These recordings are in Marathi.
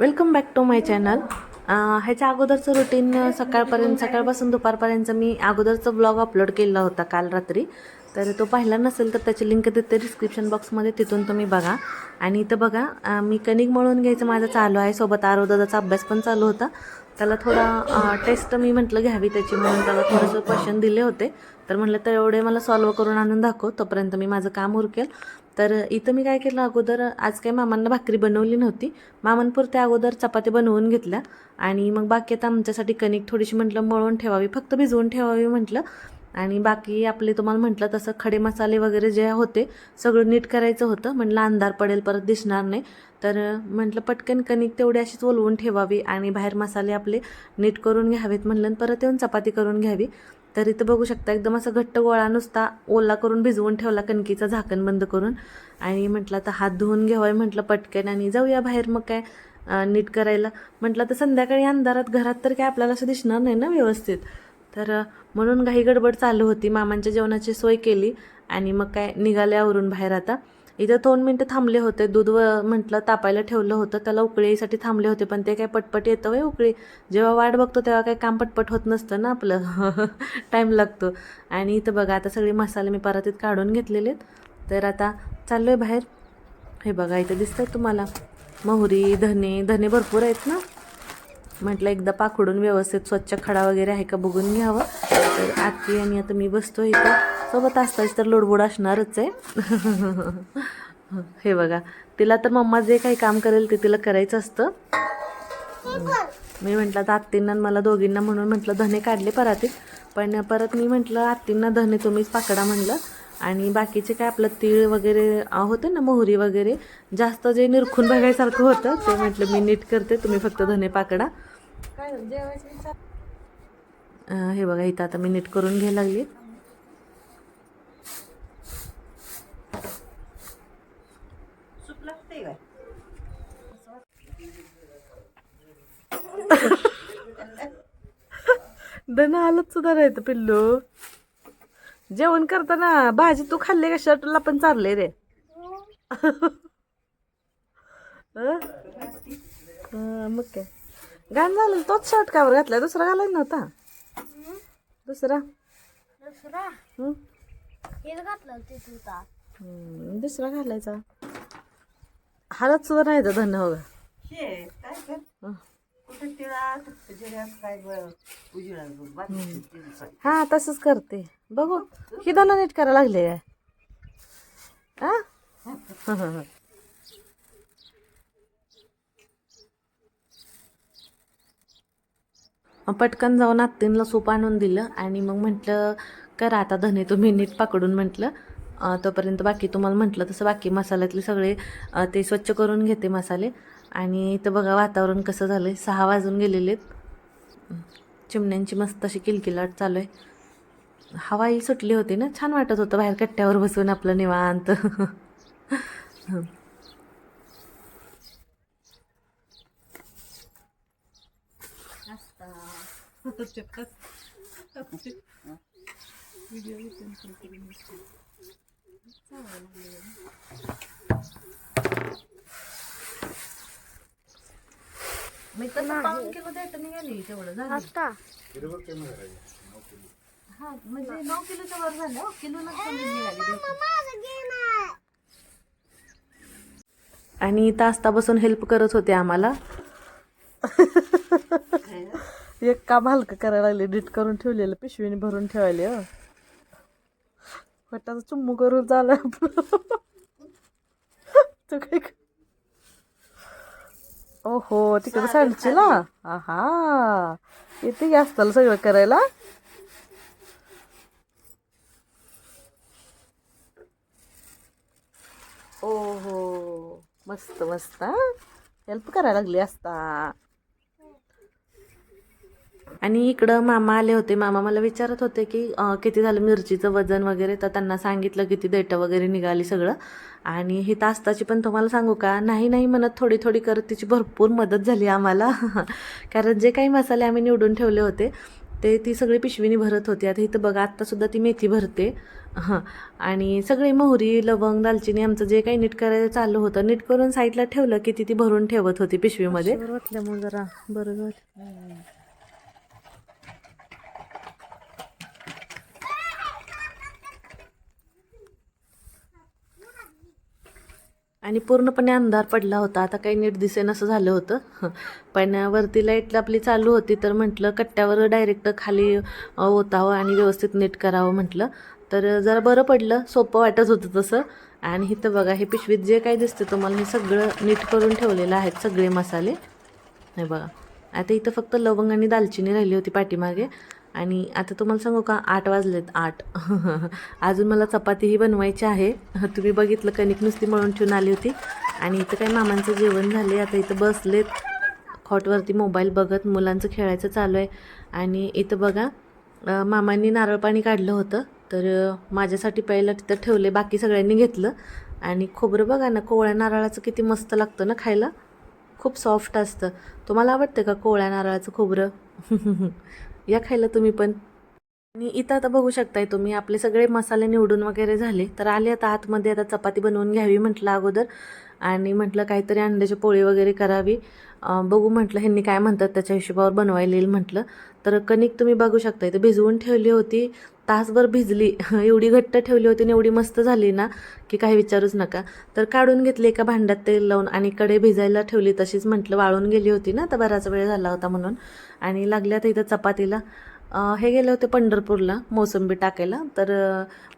Welcome back to my channel ह्याच्या अगोदरचं रुटीन सकाळपर्यंत सकाळपासून दुपारपर्यंत मी अगोदरचा ब्लॉग अपलोड केला होता काल रात्री. तर तो पाहिला नसेल तर त्याची लिंक देते डिस्क्रिप्शन बॉक्समध्ये तिथून तुम्ही बघा. आणि इथं बघा मी कणिक मळून घ्यायचं माझं चालू आहे. सोबत आरोदाचा अभ्यास पण चालू होता. त्याला थोडा टेस्ट मी म्हटलं घ्यावी त्याची म्हणून त्याला थोडंसं क्वेश्चन दिले होते. तर म्हटलं तर एवढे मला सॉल्व करून आणून दाखव तोपर्यंत मी माझं काम उरकेल. तर इथं मी काय केलं अगोदर आज काही मामांना भाकरी बनवली नव्हती. मामांपुरत्या अगोदर चपाती बनवून घेतल्या. आणि मग बाकी आता आमच्यासाठी कणिक थोडीशी म्हटलं मळून ठेवावी फक्त भिजवून ठेवावी म्हटलं. आणि बाकी आपले तुम्हाला म्हटलं तसं खडे मसाले वगैरे जे होते सगळं नीट करायचं होतं. म्हटलं अंधार पडेल परत दिसणार नाही. तर म्हटलं पटकन कणिक तेवढी अशीच ओलवून ठेवावी आणि बाहेर मसाले आपले नीट करून घ्यावेत म्हटलं परत येऊन चपाती करून घ्यावी. तर इथं बघू शकता एकदम असा घट्ट गोळा नुसता ओला करून भिजवून ठेवला कणकीचा झाकण बंद करून. आणि म्हटलं आता हात धुवून घ्यावाय म्हटलं पटकन आणि जाऊया बाहेर मग काय नीट करायला. म्हटलं तर संध्याकाळी अंधारात घरात तर काय आपल्याला असं दिसणार नाही ना व्यवस्थित. तर म्हणून घाई गडबड चालू होती. मामांच्या जेवणाची सोय केली आणि मग काय निघाले आवरून बाहेर आता. इथं दोन मिनटं थांबले होते. दूध व म्हटलं तापायला ठेवलं होतं. त्याला उकळीसाठी थांबले होते पण ते काय पटपट येतं वय उकळी. जेव्हा वाट बघतो तेव्हा काही काम पटपट होत नसतं ना आपलं. टाईम लागतो. आणि इथं बघा आता सगळे मसाले मी परातीत काढून घेतलेले आहेत. तर आता चाललो आहे बाहेर. हे बघा इथं दिसतं तुम्हाला. मोहरी धने धने भरपूर आहेत ना? म्हटलं एकदा पाखडून व्यवस्थित स्वच्छ खडा वगैरे आहे का बघून घ्यावं. तर आत्ती आणि आता मी बसतो इथं. सोबत असताच तर लोडबोड असणारच आहे. हे बघा तिला तर मम्मा जे काही काम करेल ते तिला करायचं असतं. मी म्हटलं तर आत्तींना मला दोघींना म्हणून म्हटलं धने काढले परातीत. पण परत मी म्हटलं आत्तींना धने तुम्हीच पाकडा म्हणलं. आणि बाकीचे काय आपलं तीळ वगैरे होते ना मोहरी वगैरे जास्त जे निरखून बघायसारखं होतं ते म्हटलं मी नीट करते तुम्ही फक्त धने पाकडा. हे बघा इथं आता मी नीट करून घ्यायला लागली. धन हालत सुद्धा राहतं पिल्लू. जेवण करताना भाजी तू खाल्ली का? शर्टला पण चालले रे? हं, मग काय? घाण झालं तोच शर्ट कावर घातलाय दुसरा घालायला नव्हता. दुसरा. दुसरा? हं? हेच घातलं ते तुझा हं, दुसरा घालायचा. हालत सुद्धा नाही तर धन हो शे काय कर हं. कुठे तिळात जिऱ्यात काय उजिळा हा तसंच करते. बघू ही दाना नीट करायला लागले काय? आ? मग पटकन जाऊन आत्तींना सूप आणून दिलं आणि मग म्हटलं करा आता धने तुम्ही नीट पकडून म्हटलं. तोपर्यंत बाकी तुम्हाला म्हटलं तसं बाकी मसाल्यातले सगळे ते स्वच्छ करून घेते मसाले. आणि इथं बघा वातावरण कसं झालं आहे सहा वाजून गेलेले आहेत. चिमण्यांची मस्त अशी किलकिलाट चालू आहे हवाई सुटली होती ना? छान वाटत होतं बाहेर कट्ट्यावर बसून आपलं निवांत. मी तर पाऊन किलो द्यायचं निघाली तेवढं झालं आता हा म्हणजे नऊ किलोच्या वर झालं निघाली द्यायची. आणि तासता बसून हेल्प करत होते आम्हाला एक काम हलकं करायला लागले. नीट करून ठेवलेलं पिशवीने भरून ठेवायले हो. चुम्मू करून झालं. तू काय ओहो तिकडे सांडशीला आहा. येते की असताल सगळं करायला? ओहो मस्त मस्त हेल्प करायला लागली असता आणि इकडं मामा आले होते. मामा मला विचारत होते की किती झालं मिरचीचं वजन वगैरे? तर त्यांना सांगितलं किती देटं वगैरे निघाली सगळं. आणि ही तास्ताची पण तुम्हाला सांगू का? नाही नाही म्हणत थोडी थोडी करत तिची भरपूर मदत झाली आम्हाला. कारण जे काही मसाले आम्ही निवडून ठेवले होते ते ती सगळी पिशवीनी भरत होती. आता इथं बघा आत्तासुद्धा ती मेथी भरते. हां. आणि सगळी मोहरी लवंग दालचिनी आमचं जे काही नीट करायचं चालू होतं नीट करून साईडला ठेवलं की ती ती भरून ठेवत होती पिशवीमध्ये. जरा बरोबर आणि पूर्णपणे अंधार पडला होता. आता काही नीट दिसेन असं झालं होतं. पण वरती लाइट आपली चालू होती तर म्हटलं कट्ट्यावर डायरेक्ट खाली ओतावं आणि व्यवस्थित नीट करावं म्हटलं. तर जरा बरं पडलं सोपं वाटत होतं तसं. आणि इथं बघा हे पिशवीत जे काही दिसते तुम्हाला हे सगळं नीट करून ठेवलेलं आहेत सगळे मसाले. हे बघा. आता इथं फक्त लवंग आणि दालचिनी राहिली होती पाठीमागे. आणि आता तुम्हाला सांगू का? आठ वाजलेत आठ. अजून मला चपातीही बनवायची आहे. तुम्ही बघितलं कणिक नुसती मळून ठेवून आली होती. आणि इथं काय मामांचं जेवण झाले आता इथं बसलेत. खॉटवरती मोबाईल बघत मुलांचं खेळायचं चालू आहे. आणि इथं बघा मामांनी नारळ पाणी काढलं होतं. तर माझ्यासाठी पहिलं तिथं ठेवले बाकी सगळ्यांनी घेतलं. आणि खोबरं बघा ना कोवळ्या नारळाचं किती मस्त लागतं ना खायला. खूप सॉफ्ट असतं. तुम्हाला आवडतं का कोवळ्या नारळाचं खोबरं? या खायला तुम्ही पण. आणि इथं आता बघू शकताय तुम्ही आपले सगळे मसाले निवडून वगैरे झाले. तर आले आता आतमध्ये आता चपाती बनवून घ्यावी म्हटलं अगोदर. आणि म्हटलं काहीतरी अंड्याची पोळी वगैरे करावी. बघू म्हटलं ह्यांनी काय म्हणतात त्याच्या हिशोबावर बनवायला येईल म्हटलं. तर कणिक तुम्ही बघू शकता इथं भिजवून ठेवली होती. तासभर भिजली एवढी घट्ट ठेवली होती आणि एवढी मस्त झाली ना की काही विचारूच नका. तर काढून घेतली एका भांड्यात तेल लावून आणि कडे भिजायला ठेवली तशीच म्हटलं वाळून गेली होती ना तर बराच वेळ झाला होता म्हणून. आणि लागल्या तर इथं चपातीला. हे गेले होते पंढरपूरला मोसंबी टाकायला. तर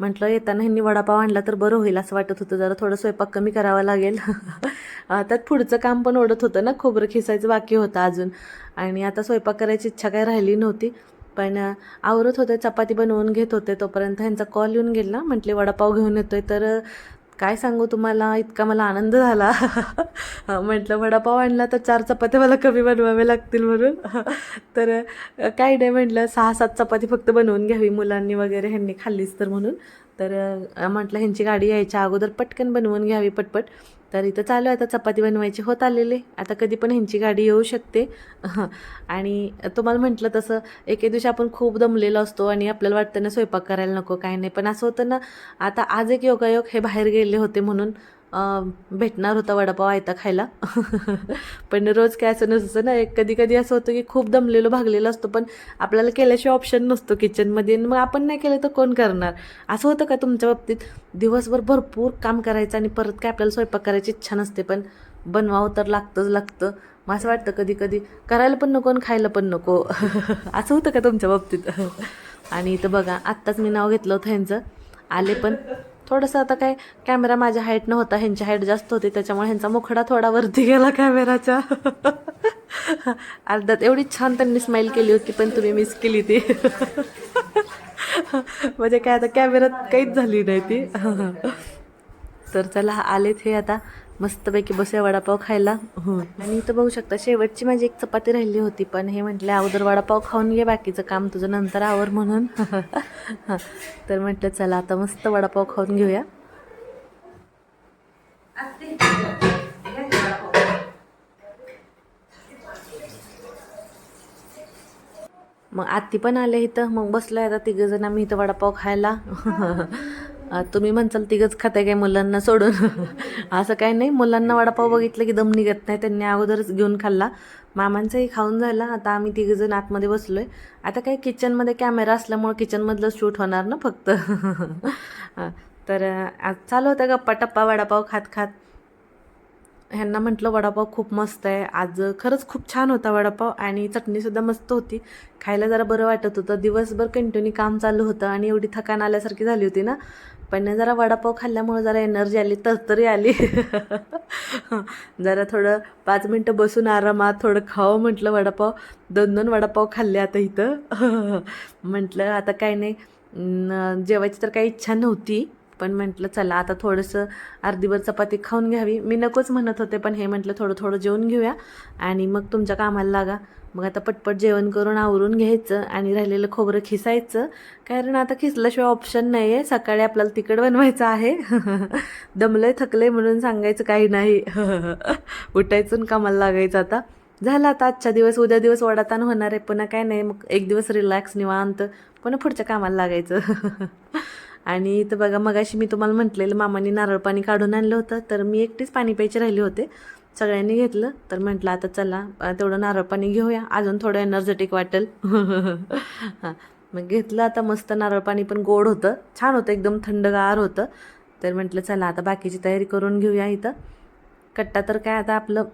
म्हटलं येताना ह्यांनी वडापाव आणला तर बरं होईल असं वाटत होतं. जरा थोडं स्वयंपाक कमी करावा लागेल. त्यात पुढचं काम पण ओढत होतं ना. खोबरं खिसायचं बाकी होतं अजून. आणि आता स्वयंपाक करायची इच्छा काही राहिली नव्हती. पण आवरत होते चपाती बनवून घेत होते. तोपर्यंत ह्यांचा कॉल येऊन गेला. म्हटले वडापाव घेऊन येतोय. तर काय सांगू तुम्हाला? इतका मला आनंद झाला. म्हटलं वडापाव आणला तर चार चपात्या मला कमी बनवाव्या लागतील म्हणून. तर काय नाही म्हटलं सहा सात चपाती फक्त बनवून घ्यावी मुलांनी वगैरे ह्यांनी खाल्लीच तर म्हणून. तर म्हटलं ह्यांची गाडी यायच्या अगोदर पटकन बनवून घ्यावी पटपट. तर इथं चालू आहे. आता चपाती बनवायची होत आलेले. आता कधी पण ह्यांची गाडी येऊ शकते. आणि तुम्हाला म्हटलं तसं एके दिवशी आपण खूप दमलेलो असतो आणि आपल्याला वाटतं ना स्वयंपाक करायला नको काय नाही. पण असं होतं ना आता आज एक योगायोग हे बाहेर गेले होते म्हणून भेटणार होता वडापाव आयता खायला. पण रोज काय असं नसतं ना एक कधी कधी असं होतं की खूप दमलेलो भागलेलो असतो पण आपल्याला केल्याशिवाय ऑप्शन नसतो किचनमध्ये आणि मग आपण नाही केलं तर कोण करणार? असं होतं का तुमच्या बाबतीत? दिवसभर भरपूर काम करायचं आणि परत काय आपल्याला स्वयंपाक करायची इच्छा नसते पण बनवावं तर लागतंच लागतं. मग असं वाटतं कधी कधी करायला पण नको आणि खायला पण नको. असं होतं का तुमच्या बाबतीत? आणि इथं बघा आत्ताच मी नाव घेतलं होतं ह्यांचं. आले पण थोडंसं आता काय कॅमेरा माझ्या हाईट नव्हता ह्यांची हाईट जास्त होती त्याच्यामुळे ह्यांचा मुखडा थोडा वरती गेला कॅमेराच्या अर्ध्यात एवढी छान त्यांनी स्माईल केली होती पण तुम्ही मिस केली ती. म्हणजे काय आता कॅमेरात काहीच झाली नाही ती. तर चला आलेत हे आता. मस्तपैकी बसूया वडापाव खायला. हो. आणि इथं बघू शकता शेवटची माझी एक चपाती राहिली होती पण हे म्हटले अगोदर वडापाव खाऊन घे बाकीचं काम तुझं नंतर आवर म्हणून. तर म्हटलं चला आता मस्त वडापाव खाऊन घेऊया. मग आत्ती पण आले इथं. मग बसलोय आता तिघं जण आम्ही इथं वडापाव खायला. तुम्ही म्हणचाल तिघंच खाते काय मुलांना सोडून? असं काय नाही. मुलांना वडापाव बघितलं की दम निघत नाही. त्यांनी अगोदरच घेऊन खाल्ला. मामांचाही खाऊन झाला. आता आम्ही तिघंजण जण आतमध्ये बसलोय. आता काय किचनमध्ये कॅमेरा असल्यामुळं किचनमधलं शूट होणार ना फक्त? तर आज चालू होतं गप्पा टप्पा वडापाव खात खात. ह्यांना म्हटलं वडापाव खूप मस्त आहे. आज खरंच खूप छान होता वडापाव आणि चटणीसुद्धा मस्त होती. खायला जरा बरं वाटत होतं. दिवसभर कंटिन्यू काम चालू होतं आणि एवढी थकान आल्यासारखी झाली होती ना. पण जरा वडापाव खाल्ल्यामुळे जरा एनर्जी आली तरतरी आली. जरा थोडं पाच मिनटं बसून आरामात थोडं खावं म्हटलं वडापाव. दोन दोन वडापाव खाल्ले आता इथं. म्हटलं आता काय नाही. जेवायची तर काही इच्छा नव्हती. पण म्हटलं चला आता थोडंसं अर्धीभर चपाती खाऊन घ्यावी. मी नकोच म्हणत होते पण हे म्हटलं थोडं थोडं जेवून घेऊया आणि मग तुमच्या कामाला लागा. मग आता पटपट जेवण करून आवरून घ्यायचं आणि राहिलेलं खोबरं खिसायचं. कारण आता खिसल्याशिवाय ऑप्शन नाही आहे सकाळी आपल्याला तिकड बनवायचं आहे. दमलंय थकलंय म्हणून सांगायचं काही नाही. उठायचं कामाला लागायचं आता. झालं आता आजच्या दिवस. उद्या दिवस वडाताण होणार आहे. पुन्हा काय नाही. मग एक दिवस रिलॅक्स निवांत. पुन्हा पुढच्या कामाला लागायचं. आणि इथं बघा मगाशी मी तुम्हाला म्हटलेलं मामाने नारळ पाणी काढून आणलं होतं तर मी एकटीच पाणी प्यायचे राहिले होते. सगळ्यांनी घेतलं तर म्हटलं आता चला तेवढं नारळ पाणी घेऊया. अजून थोडं एनर्जेटिक वाटेल. हां मग घेतलं आता मस्त नारळ पाणी पण गोड होतं. छान होतं एकदम थंडगार होतं. तर म्हटलं चला आता बाकीची तयारी करून घेऊया इथं. कट्टा तर काय आता आपलं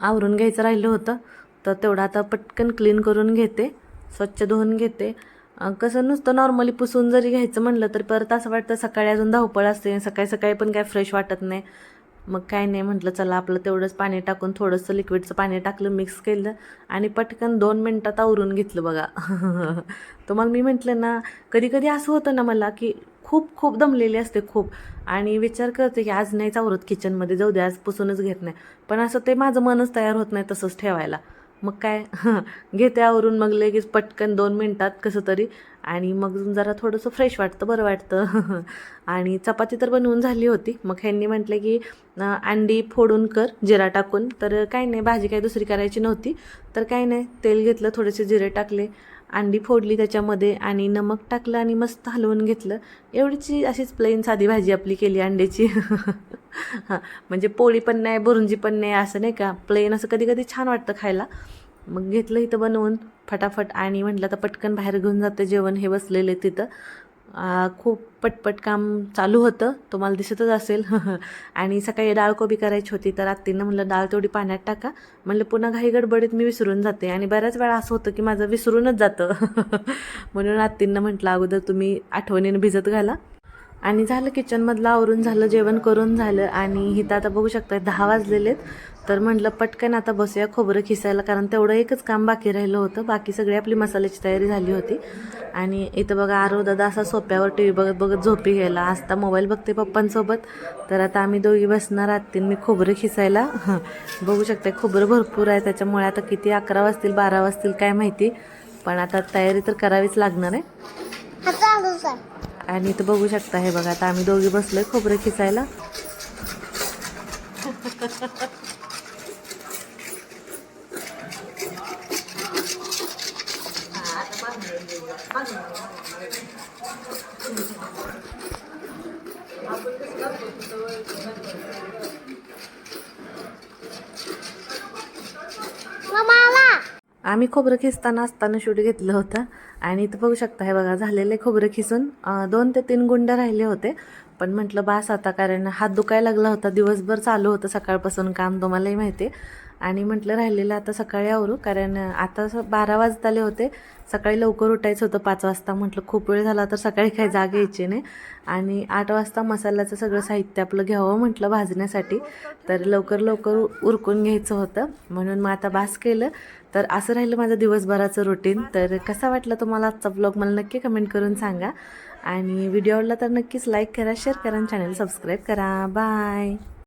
आवरून घ्यायचं राहिलं होतं तर तेवढं आता पटकन क्लीन करून घेते स्वच्छ धुवून घेते. कसं नुसतं नॉर्मली पुसून जरी घ्यायचं म्हणलं तर परत असं वाटतं सकाळी अजून धावपळ असते सकाळी सकाळी पण काय फ्रेश वाटत नाही. मग काय नाही म्हटलं चला आपलं तेवढंच पाणी टाकून थोडंसं लिक्विडचं पाणी टाकलं मिक्स केलं आणि पटकन दोन मिनटात आवरून घेतलं बघा. तर मग मी म्हटलं ना कधी कधी असं होतं ना मला की खूप खूप दमलेली असते खूप. आणि विचार करते की आज नाहीच आवरत किचनमध्ये जाऊ दे आज पुसूनच घेत नाही. पण असं ते माझं मनच तयार होत नाही तसंच ठेवायला. मग काय? घेते आवरून मग लगेच पटकन दोन मिनटात कसं तरी. आणि मग जरा थोडंसं फ्रेश वाटतं बरं वाटतं. आणि चपाती तर बनवून झाली होती. मग ह्यांनी म्हटलं की अंडी फोडून कर जिरा टाकून. तर काही नाही भाजी काही दुसरी करायची नव्हती. तर काही नाही तेल घेतलं थोडेसे जिरे टाकले. अंडी फोडली त्याच्यामध्ये आणि नमक टाकलं आणि मस्त हलवून घेतलं. एवढीची अशीच प्लेन साधी भाजी आपली केली अंड्याची. हां म्हणजे पोळी पण नाही बुरुंजी पण नाही असं नाही का? प्लेन असं कधी कधी छान वाटतं खायला. मग घेतलं इथं बनवून फटाफट. आणि म्हटलं तर पटकन बाहेर घेऊन जातं जेवण हे बसलेले तिथं. खूप पटपट काम चालू होतं. तुम्हाला दिसतच असेल. आणि सकाळी डाळ कोबी करायची होती तर आत्तीनं म्हणलं डाळ तेवढी पाण्यात टाका. म्हणलं पुन्हा घाई गडबडीत मी विसरून जाते. आणि बऱ्याच वेळा असं होतं की माझं विसरूनच जातं. म्हणून आत्तींना म्हटलं अगोदर तुम्ही आठवणीनं भिजत घाला. आणि झालं किचनमधलं आवरून झालं जेवण करून झालं. आणि इथं आता बघू शकता दहा वाजलेले आहेत तर म्हटलं पटकन आता बसूया खोबरं खिसायला कारण तेवढं एकच काम बाकी राहिलं होतं. बाकी सगळी आपली मसाल्याची तयारी झाली होती. आणि इथं बघा आरो दादा असा सोप्यावर टी व्ही बघत बघत झोपी गेला. आता मोबाईल बघते पप्पांसोबत. तर आता आम्ही दोघी बसणार आत्तीन मी खोबरं खिसायला. बघू शकता खोबरं भरपूर आहे. त्याच्यामुळे आता किती अकरा वाजतील बारा वाजतील काय माहिती. पण आता तयारी तर करावीच लागणार आहे. आणि इथं बघू शकता हे बघा आता आम्ही दोघी बसलोय खोबरं खिसायला. आम्ही खोबरं खिसताना असताना शूट घेतलं होतं. आणि इथं बघू शकता हे बघा झालेले खोबरं खिसून दोन ते तीन गुंड राहिले होते. पण म्हटलं बास आता कारण हात दुखायला लागला होता. दिवसभर चालू होतं सकाळपासून काम तुम्हालाही माहिती आहे. आणि म्हटलं राहिलेलं आता सकाळी आवरू कारण आता बारा वाजत आले होते. सकाळी लवकर उठायचं होतं पाच वाजता. म्हटलं खूप वेळ झाला तर सकाळी काही जाग यायची नाही. आणि आठ वाजता मसाल्याचं सगळं साहित्य आपलं घ्यावं म्हटलं भाजण्यासाठी. तर लवकर लवकर उरकून घ्यायचं होतं. म्हणून मग आता बास केलं. तर असं राहिलं माझं दिवसभराचं रुटीन तर कसा वाटला तुम्हाला आजचा ब्लॉग मला नक्की कमेंट करून सांगा. आणि व्हिडिओ आवडला तर नक्कीच लाईक करा शेअर करा आणि चॅनल सबस्क्राईब करा. बाय